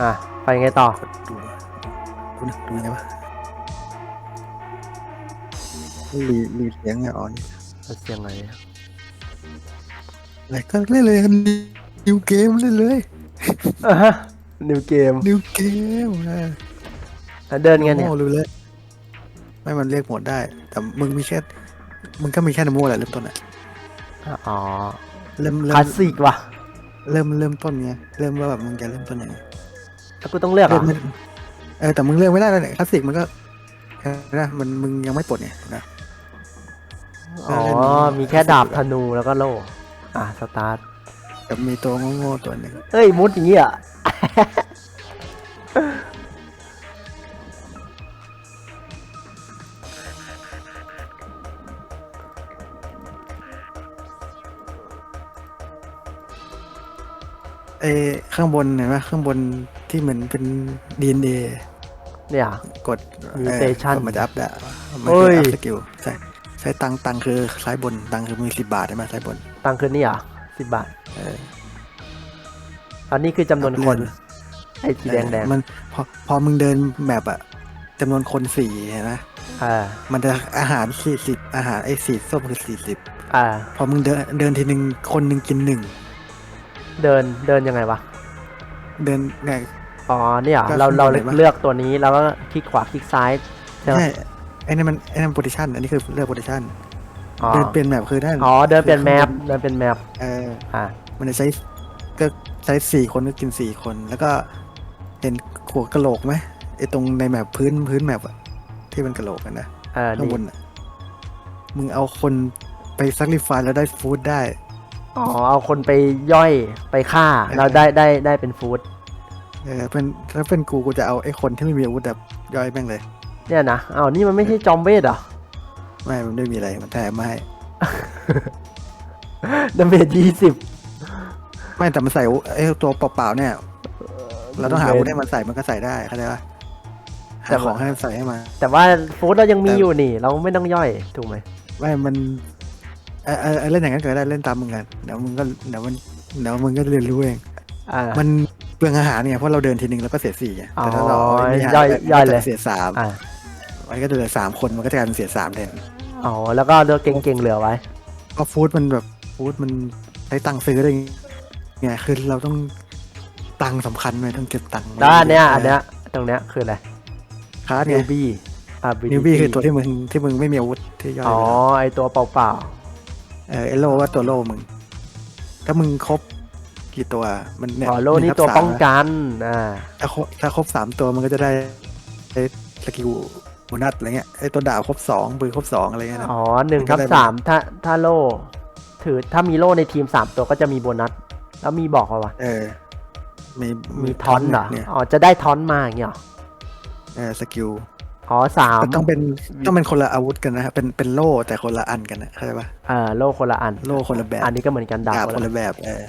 อะ ไปไงต่อ ดูดูนะดูไงวะรีรีเสียงไงอ๋อนี่เสียงอะไรอะไรก็เล่นเลยนิวเกมเล่นเลยอะฮะนิวเกมนิวเกมนะเดินไงเนี่ยโง่รู้เลยไม่มันเรียกหมดได้ แต่มึงมีแค่มึงก็มีแค่นโมแหละเริ่มต้นอะอ๋อเริ่มเริ่ลามสสิกว่ะ เริ่มเริ่มต้นไงเริ่มว่าแบบมึงจะเริ่มต้นยังไง แล้วกูต้องเลือกเหรเริ่อะมไม่เออแต่มึงเลือกไม่ได้แล้วเนี่ยคลาสสิกมันก็นะมันมึงยังไม่ปลดไงนะ อ๋อเล่นมีแค่ดาบธนูแล้วก็โล่ อะ สตาร์ทแต่มีตัวโง่ๆตัวหนึ่งเอ้ย มุดอย่างงี้อะ เอ้ข้างบนเห็นไหมข้างบน ที่เหมือนเป็น DNA เนี่ย กด Mutation เออกดมันจะอัพได้มันเฮ้จะยอัพสกิลใช่ใช้ตังค์ตังค์คือซ้ายบนตังค์คือมือสิบบาทใช่ไหมซ้ายบน ตังค์คืนนี่เหรอะสิบบาทเออ อันนี้คือจำนวนคน เลื่อไอ้สีแดงแดงมันพอพอมึงเดินแบบอะจำนวนคนสี่เห็นไหมอ่ามันจะอาหารสี่สิบอาหารไอ้สีส้มคือสี่สิบอ่า พอมึงเดินเดินทีหนึ่งคนหนึ่งกินหนึ่งเดินเดินยังไงวะ เดินไง อ๋อเนี่ยก็เราเราขึ้นไปไหนวะเลือกตัวนี้แล้วก็คลิกขวาคลิกซ้ายใช่ไหมใช่ไอ้นี่มันไอ้นั่นโพซิชันอันนี้คือเลือกโพซิชันอ๋อเดินเปลี่ยนแบบคือได้อ๋อเดินเป็นแมปเดินเป็นแมปเอออ่ามันจะใช้ก็ใช้สี่คนก็กินสี่คน แล้วก็เห็นหัวกะโหลกไหมไอ้ตรงในแมปพื้นพื้นแมปอะที่มันกะโหลกอะนะเออข้างนี่บนอะมึงเอาคนไปซักริฟายแล้วได้ฟู้ดได้ อ๋อเอาคนไปย่อยไปฆ่าเออเราได้ได้ได้เป็นฟู้ด เออเป็นถ้าเป็นกูกูจะเอาไอ้คนที่ไม่มีอาวุธแบบย่อยแม่งเลย เนี่ยนะอ้าวนี่มันไม่ใช่จอมเวทเหรอไม่มันไม่มีอะไรมันแถมมาให้ดาเมจยี่สิบไม่แต่มันใส่ไอ้ตัวเปล่าๆเนี่ย เราต้องหาอาวุธให้มันใส่มันก็ใส่ได้เข้าใจปะหาของให้มันใส่ให้มา แต่ว่าฟู้ดเรายังมีแต่อยู่นี่ เราไม่ต้องย่อยถูกไหมไม่มันเออเออเออเล่นอย่างนั้นก็ได้เล่นตามมึงกันเดี๋ยวมึงก็เดี๋ยวมันเดี๋ยวมึงก็เรียนรู้เอง อ่า มันเปลืองอาหารเนี่ยเพราะเราเดินทีนึงแล้วก็เสียสี่ไงแต่ถ้าเราอ๋อไม่หาย่อยย่อยเลยมันก็จะเสียสามอ่ามันก็จะเหลือสามคนมันก็จะกลายเป็นเสียสามแทนอ๋อแล้วก็เลือกเก่งๆเหลือไว้ ก็ฟู้ดมันแบบฟู้ดมันใช้ตังค์ซื้อได้ไงคือเราต้องตังค์สำคัญไหมต้องเก็บตังค์ไว้ด้านเนี้ยอันเนี้ยตรงเนี้ยคืออะไรคาร์ดไงนิวบี้อ่านิวบี้คือตัวที่มึงที่มึงไม่มีอาวุธที่ย่อยอ๋อไปแล้วไอตัวเปล่าเออเอโลว่าตัวโลมึง ถ้ามึงครบ กี่ตัวมันๆเนี่ยอ๋อโลนี่หงทับตัวสามป้องกัน อ่า ถ้าครบถ้าครบสามตัวมันก็จะได้ไอ้สกิลโบนัสอะไรเงี้ยไอ้ตัวดาบครบสองปืนครบสองอะไรเงี้ยนะอ๋อหนึ่งมันก็ทับได้สามถ้าถ้าโล่ถือถ้ามีโล่ในทีมสามตัวก็จะมีโบนัส แล้วมีบอกว่าวะเออ มีมีทอนเหรอเนี่ยอ๋อจะได้ทอนมาอย่างเงี้ยเหรอเออสกิลอ๋อสามแต่ต้องเป็นต้องเป็นคนละอาวุธกันนะครับเป็นเป็นโล่แต่คนละอันกันนะเข้าใจปะเอ่อโล่คนละอัน โล่คนละแบบ อันนี้ก็เหมือนกันดาดาบบคนละแบบเออ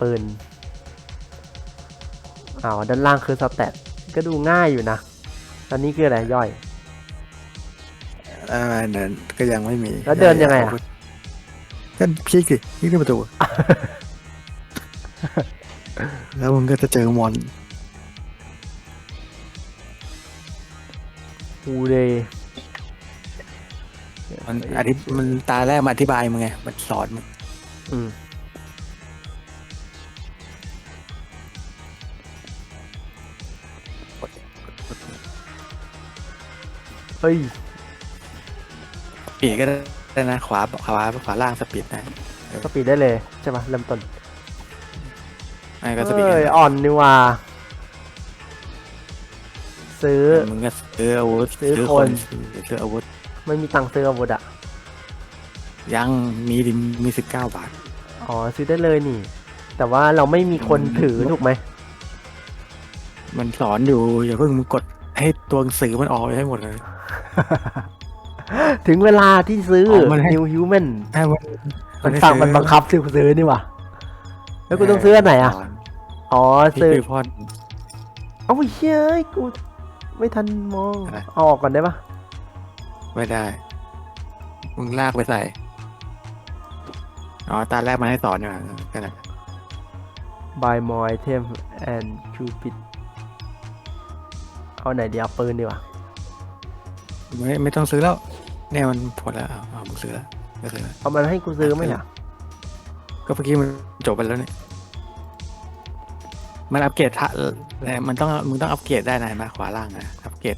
ปืนอ๋อด้านล่างคือสแตทก็ดูง่ายอยู่นะอันนี้คืออะไรย่อยเออนั่นก็ยังไม่มีแล้วเดินยังไงอะอาวุธก็พลิกสิพลิกที่ประตู แล้วมึงก็จะเจอมอนกูเลยมันอธิมันตาแรกมาอธิบายมึงไง มันสอนมึงอืม ฮ้ยปีกก็ได้นะ ขวาขวาขวาล่างสปีดได้สปีดได้เลยใช่ปะเริ่มต้นไอ้ก็สปีดเอ้ยอ่อนนี่ว่า ซื้อ มึงก็ซื้ออาวุธซื้อคนซื้ออาวุธไม่มีตังค์ซื้ออาวุธอะ ยังมีดิมีสิบเก้าบาท อ๋อซื้อได้เลยนี่ แต่ว่าเราไม่มีคนถือถูกไหม มันสอนอยู่ อย่าเพิ่งมึงกดให้ตัวหนังสือมันออกไปให้หมดเลย ถึงเวลาที่ซื้ออ๋อมันให้ New Human ให้มันมันสั่งมันบังคับซื้อซื้อนี่หว่ะแล้วกูต้องซื้ออันไหนอะ อ๋อที่ซื้อ คือพอด เอาไอ้เฮ้ยกูไม่ทันมองอะไร เอาออกก่อนได้ปะไม่ได้ มึงลากไปใส่ อ๋อ ตาแรกมันให้สอนอยู่อะก็ได้ buy more item and cupid เอาไหนดีเอาปืนดีกว่า ไม่ไม่ต้องซื้อแล้ว เนี่ยมันผลแล้วเอาเอามึงซื้อแล้วก็ซื้อแล้วเอามันให้กูซื้อไหมอะก็เมื่อกี้มันจบไปแล้วเนี่ยมันอัปเกรดทะแต่มันต้องมึงต้องอัปเกรดได้นะเห็นไหมขวาล่างนะอัปเกรด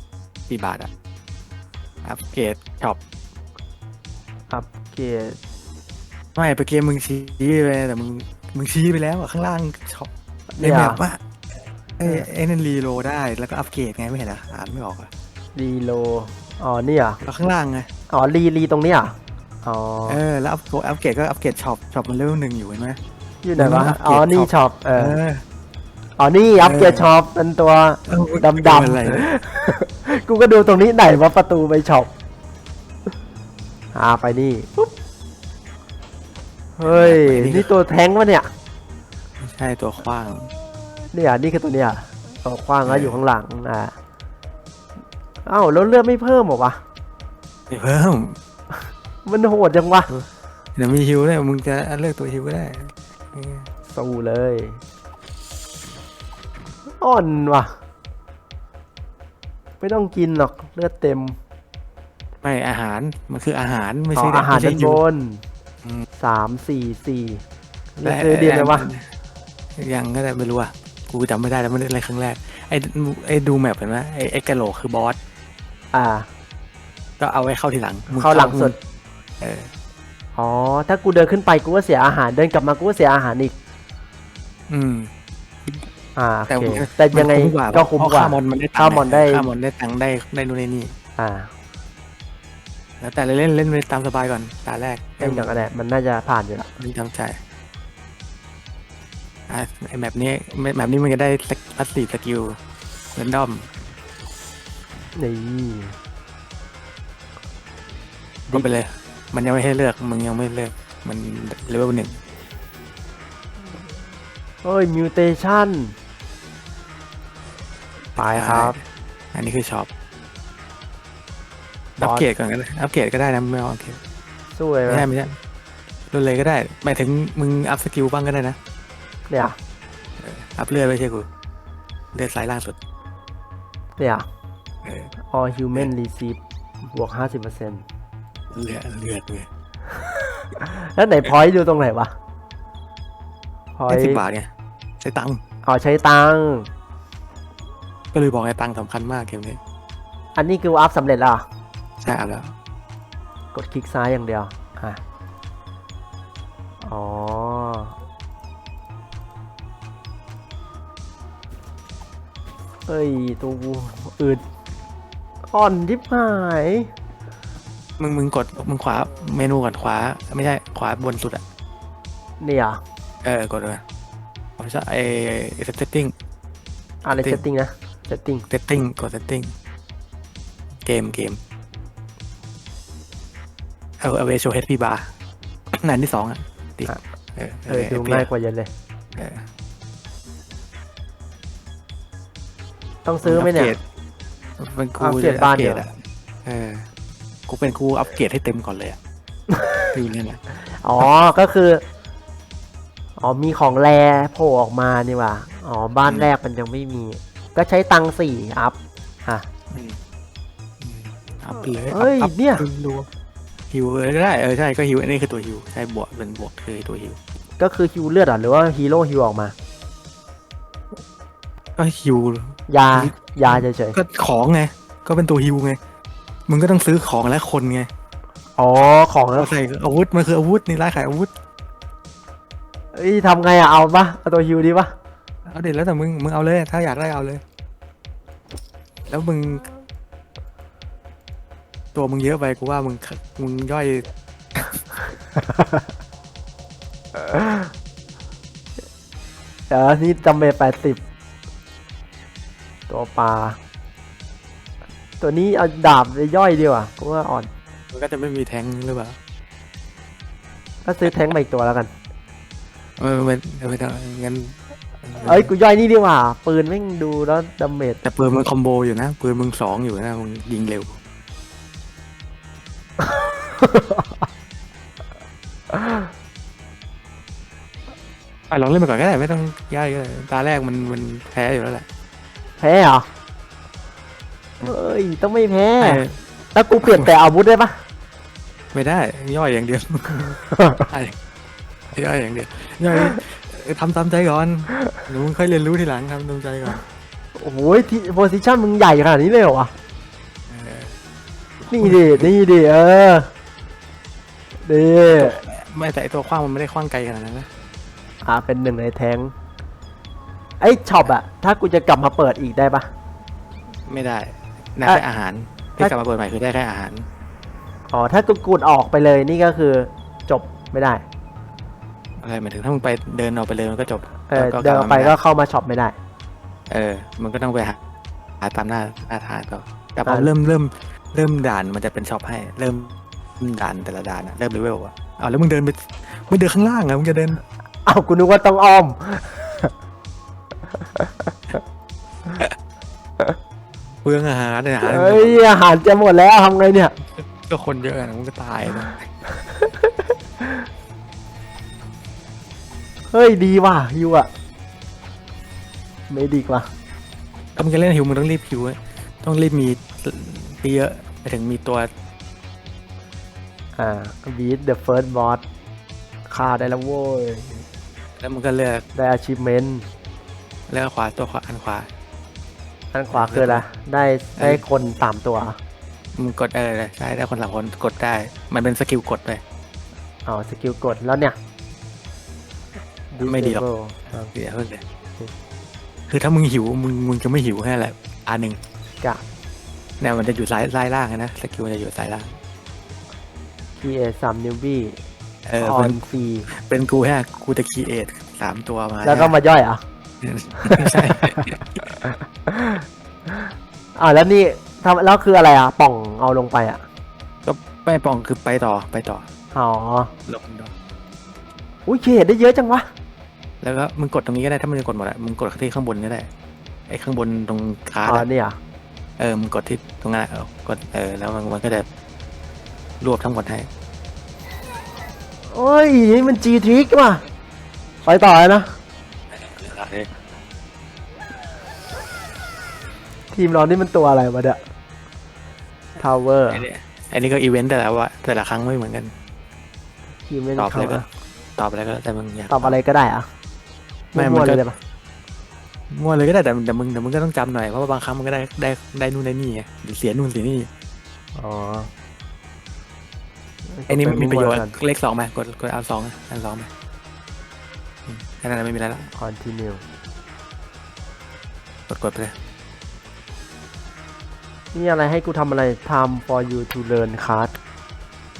กี่บาทอะอัปเกรดช็อปอัปเกรดไม่ไปเกมมึงชี้ไปแต่มึงมึงชี้ไปแล้วอะข้างล่างช็อปในเนี่ยแมปว่าไอ้ไอ้นั่นรีโหลดได้แล้วก็อัปเกรดไงไม่เห็นเหรออ่านไม่ออกอะ รีโล อ๋อเนี่ยแล้วข้างล่างไง อ๋อรีรีตรงเนี้ยอ๋อเออ แล้วอัปอัปเกรดก็อัปเกรดช็อปช็อปมันเลเวลหนึ่งอยู่เห็นไหมอยู่ไหนวะมันต้องอ๋ออัปเกรดนี่ช็อปช็อป เอเออ อ อ๋อ นี่อัปเกรดเออช็อปเป็นตัวเออดำๆอะไรกูก็ดูตรงนี้ไหนว่าประตูไปช็อปอ่าไปนี่ปุ๊บเฮ้ย นี่ตัวแท้งวะเนี่ย ไม่ใช่ตัวขว้าง เนี่ยนี่คือตัวเนี้ยตัวกว้างแล้วอยู่ข้างหลังอ่า เอ้าแล้วเลือดไม่เพิ่มเหรอวะไม่เพิ่มมันโหดจังวะเดี๋ยวมีฮิวได้มึงจะเลือกตัวฮิวก็ได้เออสู้เลยอ่อนว่ะ ไม่ต้องกินหรอกเลือดเต็ม ไม่อาหารมันคืออาหารไม่อ๋อใช่อาหารไม่ใช่ด้านฮิบวนอืมสามสี่สี่นี่และซื้อดีไหมวะยังก็ได้ไม่รู้อะกูจำไม่ได้แล้วไม่ได้อะไรครั้งแรกไอ้ไอ้ดูแมปเห็นไหมไอ้ไอ้กะโหลกคือบอส อ่า ก็เอาไว้เข้าทีหลังมึเข้าหลังสุด เออ อ๋อ ถ้ากูเดินขึ้นไปกูก็เสียอาหาร เดินกลับมากูก็เสียอาหารอีก อืม อ่าแต่โอเคมันแต่ยังไงมันคุ้มกว่าก็คุ้มกว่าเพระค่ามอนมันได้ตังค์ค่ามอนได้ค่ามอนได้ตังค์ได้ได้นู่นได้นี่ อ่า แล้วแต่เล่นเล่นไปตามสบายก่อนตาแรกเล่นจากอะไรมันน่าจะผ่านอยู่แล้วไม่จำใจอะไอแบบนี้แบบนี้มันจะได้พัสซีสกิลเรนดอม นี่ก็ไปเลย มันยังไม่ให้เลือก มึงยังไม่เลือก มันเลเวลหนึ่งเฮ้ยมิวเทชันไปครับ อันนี้คือช็อปบอสอัปเกรดก่อนก็ได้ อัปเกรดก็ได้นะไม่เอาอัปเกรดสู้เลยไหมไม่ใช่ไม่ใช่รุ่นเลยก็ได้ หมายถึงมึงอัพสกิลบ้างก็ได้นะ เนี่ยอัพเลือดไม่ใช่กู เลือดสายล่างสุดเนี่ยเออ all human receive บวกห้าสิบเปอร์เซ็นต์เลือดเลือดเลยแล้วไหนพอยต์ดูตรงไหนวะพอยได้ต์สิบบาทไงใช้ตังค์อ๋อใช้ตังค์ก็เลยบอกไอ้ตังค์สำคัญมากเกมนี้อันนี้คืออัพสำเร็จแล้วเหรอใช่อัพแล้วกดคลิกซ้ายอย่างเดียว อะ อ๋อ เอ้ย ตัวอืด อ่อนทิบหาย มึงมึงกดมึงขวาเมนูก่อนขวา ไม่ใช่ขวาบนสุดอะเนี่ยเออกดเลยผมชอบไอ้เซตติ้งอะไร Setting เซตติ้งนะเซตติ้งเซตติ้งกดเซตติ้งเกมเกมเอาเอาเวโชเฮดพีบาร์นันที่สองอะติ๊กเออเออดูง่ายกว่าเยอะเลยเออต้องซื้อไหมเนี่ย เป็นกูอัปเกรดบ้านเดี๋ยว อัปกรอะเออ กูเป็นกูอัปเกรดให้เต็มก่อนเลยอะคือเนี่ยนะอ๋อ ก็คือ อ๋อ มีของแรโผล่ออกมานี่หว่า อ๋อ บ้านแรกมันยังไม่มี ก็ใช้ตังค์สี่อัพ อะ อืมอืมอัพไปเลยเฮ้ยอัพเนี่ยดูฮิวเออก็ได้ เออใช่ ก็ฮิวอันนี้คือตัวฮิว ใช่ บวกเป็นบวกคือตัวฮิว ก็คือฮิวเลือดเหรอหรือว่าฮีโร่ฮิวออกมา ก็ฮิว ยายาเฉยก็ของไง ก็เป็นตัวฮิวไง มึงก็ต้องซื้อของและคนไงๆอ๋อของแล้วใส่อาวุธมันคืออาวุธในร้านขายอาวุธ เอ้ยทำไงอะเอาปะเอาตัวฮิวดีปะเอาเด็ดแล้วแต่มึง มึงเอาเลย ถ้าอยากได้เอาเลย แล้วมึง ตัวมึงเยอะไปกูว่ามึง มึงย่อย เดี๋ยวนี่จำเบแปดสิบ ตัวปลา ตัวนี้เอาดาบไปย่อยดีกว่ากูว่าอ่อน มันก็จะไม่มีแทงค์หรือเปล่าก็ซื้อแท้งมาอีกตัวแล้วกัน เออไม่ไม่ต้องงั้นเอ้ยกูย่อยนี่ดีกว่า ปืนแม่งดูแล้วดาเมจแต่ปืนมึงคอมโบอยู่นะปืนมึงสองอยู่นะมึงยิงเร็วออะลองเล่นไปก่อนก็ได้ไม่ต้องยากก็ได้ตาแรกมันมันแพ้อยู่แล้วแหละ แพ้เหรอ เฮ้ย ต้องไม่แพ้เออแล้วกูเปลี่ยนแต่อาวุธได้ปะไม่ได้ ย่อยอย่างเดียวใช่ย่อยอย่างเดียว ย่อยเออทำตามใจก่อนหนูค่อยเรียนรู้ทีหลังทำตามใจก่อน โอ้โหที่โพสิชันมึงใหญ่ขนาดนี้เลยเหรอวะเออนี่ดิ นี่ดิ เออดีไม่แต่ไอตัวคว้างมันไม่ได้คว้างไกลขนาดนั้นนะอ่าเป็นหนึ่งในแทงค์ ไอ้ช็อปอะถ้ากูจะกลับมาเปิดอีกได้ปะ ไม่ได้ได้อะแค่อาหารที่กลับมาเปิดใหม่คือได้แค่อาหาร อ๋อถ้ากูกูดออกไปเลยนี่ก็คือจบไม่ได้อะไรหมายถึงถ้ามึงไปเดินออกไปเลยมันก็จบเออแล้วเดินออกไปลับมาม่ก็ด้เข้ามาช็อปไม่ได้ เออ มันก็ต้องไปหาหาตามหน้าหน้าทางต่อแต่พออ่าเริ่มเริ่มเริ่มด่านมันจะเป็นช็อปให้ เริ่มด่านแต่ละด่านอะเริ่มเลเวลอะเอาแล้วมึงเดินไปมึงเดินข้างล่างอะมึงจะเดิน อ้าวกูนึกว่าต้องอ้อม เปลืองอาหารเนี่ยอาหารเฮ้ยอาหารจะหมดแล้วทำไงเนี่ยก็คนเยอะนะมึงก็ตายนะเฮ้ยดีว่ะฮิวอะไม่ดีกว่าถ้ามึงจะเล่นฮิวมึงต้องรีบฮิวเว้ยต้องรีบมีเยอะไปถึงมีตัว อ่า beat the first boss ฆ่าได้แล้วโว้ยแล้วมึงก็เลือกได้ achievement เลือกขวาตัวขวาอันขวา อันขวาคืออะไรได้ได้คนสามตัวมึงกดเออใช่ได้คนสามคนกดได้ มันเป็นสกิลกดไปอ๋อสกิลกดแล้วเนี่ย ไม่ดีหรอก Disable อ่าเดี๋ยวเพิ่งเลยคือถ้ามึงหิวมึงมึงจะไม่หิวแค่แหละอันหนึ่งกะ เนี่ยมันจะอยู่ซ้ายซ้ายล่างอะนะสกิลมันจะอยู่ซ้ายล่าง create some newbie เออ on เป็น free เป็นกูแค่กูจะคีเอทสามตัวมาแล้วก็มาย่อยเหรอะไม่ ใช่อ่าแล้วนี่ทำแล้วคืออะไรอะ ป่องเอาลงไปอะ ก็ไม่ปองคือไปต่อไปต่ออ๋อลงต่ออุ้ยเคได้เยอะจังวะ แล้วก็มึงกดตรงนี้ก็ได้ถ้ามึงจะกดหมดอะมึงกดที่ข้างบนก็ได้ไอ้ข้างบนตรงคาร์ดอ๋ออะเนี่ยเออมึงกดที่ตรงนั้นอะเออกดเออแล้วมันมันก็จะรวบทั้งหมดให้ โอ้ยนี่มัน G trick ว่ะไปต่อเลยนะ ทีมเรานี่มันตัวอะไรวะเนี่ย Tower ไอ้นี่ไอ้นี่ก็อีเวนต์แต่ละว่าแต่ละครั้งไม่เหมือนกัน ทีมไม่ตอบเขาอะไรก็ตอบอะไรก็แต่มึงอยากตอบอะไรก็ได้อะไม่มั่วมันๆก็เลยได้ปะมั่วเลยก็ได้แต่แต่มึงแต่มึงก็ต้องจำหน่อยเพราะว่าบางครั้งมันก็ได้ได้ได้นู่นได้นี่ไงหรือเสียนู่นเสียนี่อ๋อไอ้นี่มีประโยชน์กันเลขสองไหมกดกดเอาสองอันสองไหมอืม แค่นั้นไม่มีอะไรแล้ว continue กดกดไปเลยนี่อะไรให้กูทำอะไร time for you to learn card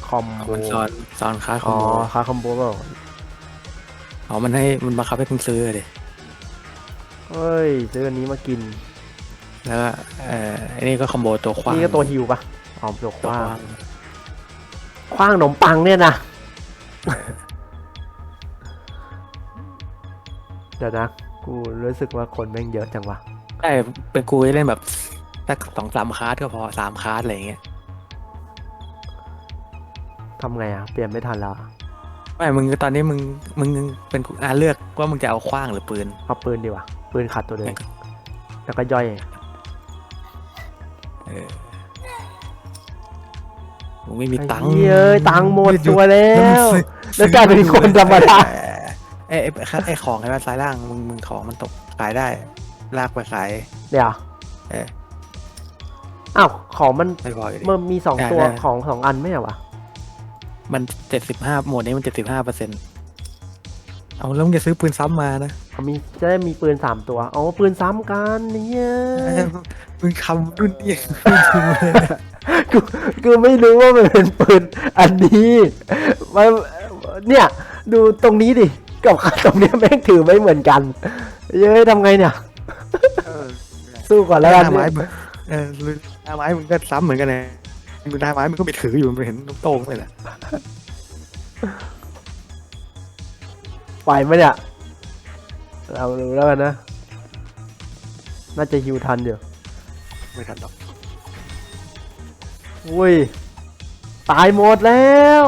combo มันสอนสอนค้าคออ๋มอโบ card combo เปล่าอ๋อ มันให้มันบังคับให้คุณซื้อเลยเฮ้ยซื้ออันนี้มากิน แล้วก็เอ่อไอ้นี่ก็คอมโบตัวขวางนี่ก็ตัวฮิวปะอ๋อตัวขตัวว้าขวางงคว้างขนมปังเนี่ยนะ เดี๋ยวนะกูรู้สึกว่าคนแม่งเยอะจังวะใช่เป็นกูจะเล่นแบบสักสองสามคาร์ดก็พอสามคาร์ดอะไรอย่างเงี้ยทำไงอะ เปลี่ยนไม่ทันแล้วอะไม่มึงตอนนี้มึงมึงเป็นอ่าเลือกว่ามึงจะเอาขว้างหรือปืนเอาปืนดีกว่าปืนขัดตัวเดิมแล้วก็ย่อยเออมึงไม่มีตังค์ไอ้เหี้ยเอ้ยตังค์หมดตัวแล้ว แล้วกลายเป็นคนธรรมดา ไอ้ไอ้ไอ้ไอ้ของไอ้บ้านซ้ายล่างมึงมึงของมันตกขายได้ ลากไปขาย เดี๋ยวเอออ้าวของมันไม่พออยู่ดี มันมีสองได้ตัวได้ ของสองอันไม่ใช่วะมันเจ็ดสิบห้าโหมดนี้มันเจ็ดสิบห้าเปอร์เซ็นต์เอาแล้วมึงจะซื้อปืนซ้ำมานะเขามีจะได้มีปืนสามตัวอ๋อปืนซ้ำกันเนี่ยมึงคำรุ่นนี้กูกูไม่รู้ว่ามันเป็นปืนอันนี้มันเนี่ย ดูตรงนี้ดิ กับตรงเนี้ยแม่งถือไม่เหมือนกันเย้ยทำไงเนี่ยสู้ก่อนแล้วกันหน้าไม้มึงเออหน้าไม้มึงก็ซ้ำเหมือนกันเลยมึงหน้าไม้มึงก็ไปถืออยู่มึงเห็นโต้งเลยแหละไหวไหมเนี่ยเราดูแล้วกันนะ น่าจะฮิวทันอยู่ไม่ทันหรอกอุ้ย ตายหมดแล้ว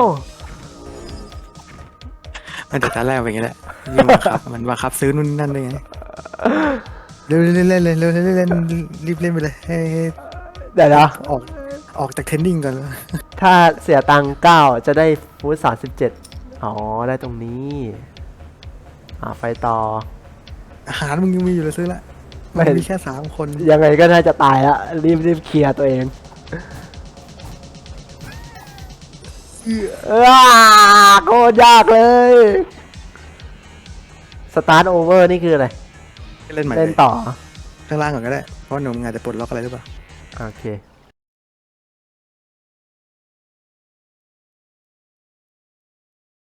มันแต่ตอนแรกเป็นอย่างนี้แหละยิ่งบังคับมันบังคับซื้อนู่นนั่นได้ไงเร็วเล่นเล่นเล่นเร็วเล่นเล่นรีบเล่นไปเลยให้ให้เดี๋ยวนะออกออกจากเทรนนิ่งก่อนถ้าเสียตังค์เก้าจะได้ฟูดสามสิบเจ็ดอ๋อ ได้ตรงนี้ อ่าไปต่อ อาหารมึงยังมีอยู่เลยซื้อละ ไม่ มันมีแค่สามคน ยังไงก็น่าจะตายละรีบรีบเคลียร์ตัวเอง อ้าโคตรยากเลยสตาร์ทโอเวอร์นี่คืออะไร เล่นใหม่เล่นต่อ ข้างล่างก่อนก็ได้ เพราะหนุ่มงานจะปลดล็อกอะไรหรือเปล่า โอเค